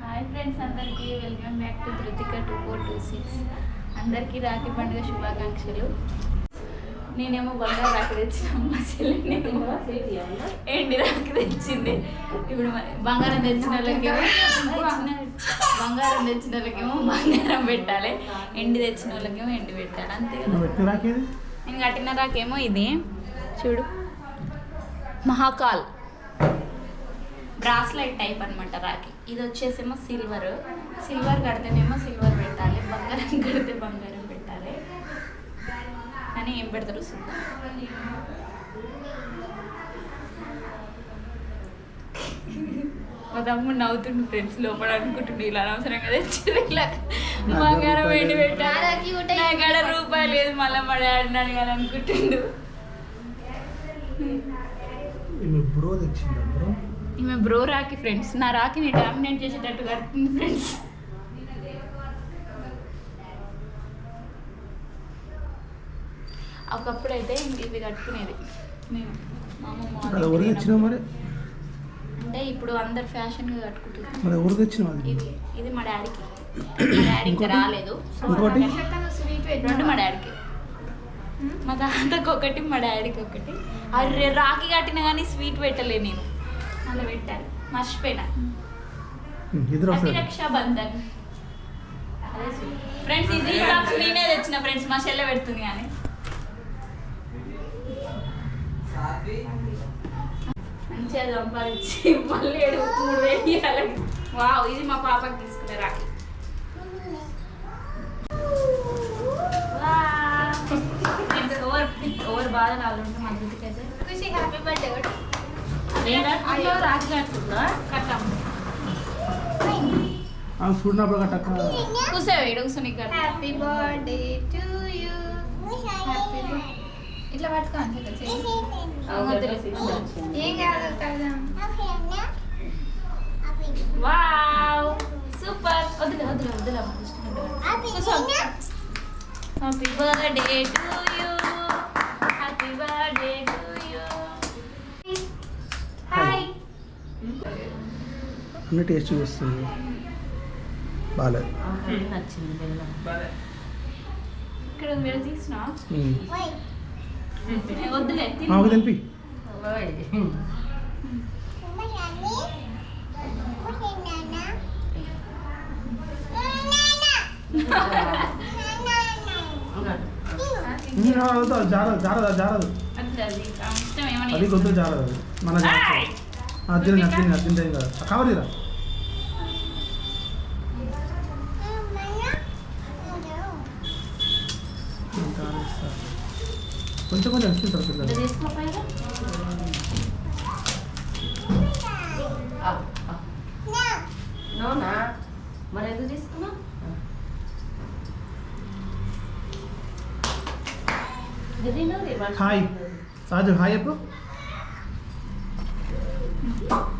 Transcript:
Hi friends అందరికీ welcome back to Dhruthika two four two six. అందరికీ రాఖీ పండుగ శుభాకాంక్షలు. నేనేమో బంగారు రాఖీ తెచ్చిన మా చెల్లినేమో ఎండి రాఖీ తెచ్చింది? ఇప్పుడు బంగారం తెచ్చిన వాళ్ళకేమో బంగారం తెచ్చిన వాళ్ళకేమో బంగారం పెట్టాలి. ఎండి తెచ్చిన వాళ్ళకేమో ఎండి పెట్టాలి. అంతే కదా? నేను కట్టిన రాకేమో ఇది. చూడు. మహాకాల్. బ్రాస్లైట్ టైప్ అనమాట రాఖీ ఇది వచ్చేసేమో సిల్వర్. సిల్వర్ కడితేనేమో సిల్వర్ పెట్టాలి బంగారం కడితే బంగారం పెట్టాలి. అని ఏం పెడతారు మా తమ్ముడు నవ్వుతుండు ఫ్రెండ్స్ లోపల అనుకుంటుండే ఇలా అనవసరంగా తెచ్చారు ఇలా బంగారం వేడి పెట్టాలి నా కాడ రూపాయలు లేదు మళ్ళీ మా డాడీ నన్ను కానీ అనుకుంటుండు. ఇప్పుడు తెచ్చిందా బ్రో? ఈమె బ్రో రాకి ఫ్రెండ్స్ నా రాకిని డామినేట్ చేసేటట్టు కడుతుంది ఫ్రెండ్స్ ఒకప్పుడు అయితే ఇవి కట్టుకునేది. అంటే ఇప్పుడు అందరు కట్టుకుంటున్నారు. తెచ్చినావు అది ఇది ఇది మా డాడీకి మా డాడీ ఇంకా ఇంకోటి? రాలేదు? రెండు మా డాడీకి మా తాతకు ఒకటి మా డాడీకి ఒకటి. అరే రాఖీ కట్టిన కానీ స్వీట్ పెట్టలే నేను. అలా పెట్టాను మర్చిపోయినా. ఉమ్, ఇద్దరు హ్యాపీ వస్తారు రక్షా బంధన్ అదే స్వీట్ ఫ్రెండ్స్ ఇది బాక్స్ నేనే తెచ్చిన ఫ్రెండ్స్ మా చెల్లె పెడుతుంది కానీ మంచిగా సంపాదించి మళ్ళీ ఏడు మూడు వేలు ఇవ్వాలి. వావ్ ఇది మా పాపకి తీసుకునే రాఖీ. ఓవర్ ఓవర్ బాధ రావాలంటే మా ఇంటికి అయితే ఖుషి హ్యాపీ బర్త్డే చూడినప్పుడు కట్టక కూర్చోవే ఇడు కూర్చొని happy birthday to you happy ఇట్లా పట్టుకో అంతే కదా చెయ్యి. ఏం కాదు కదా వావ్! సూపర్! వదిలే వదిలే వదిలే హ్యాపీ బర్త్డే టు యూ అన్ని టేస్ట్ చూస్తుంది. బాగాలేదు. ఆమెకు తెలిపి జారదు జారదు జారదు. అది ఆ ఇష్టం ఏమని అది కొద్దిగా జారదు అది అద్దెని కదా. కవర్ ఆలోచిస్తా. కొంచెం కొంచెం ఇది పిల్లలు మరి ఎందుకు తీసుకున్నా హాయ్. రాజు హాయ్ చెప్పు. Thank you.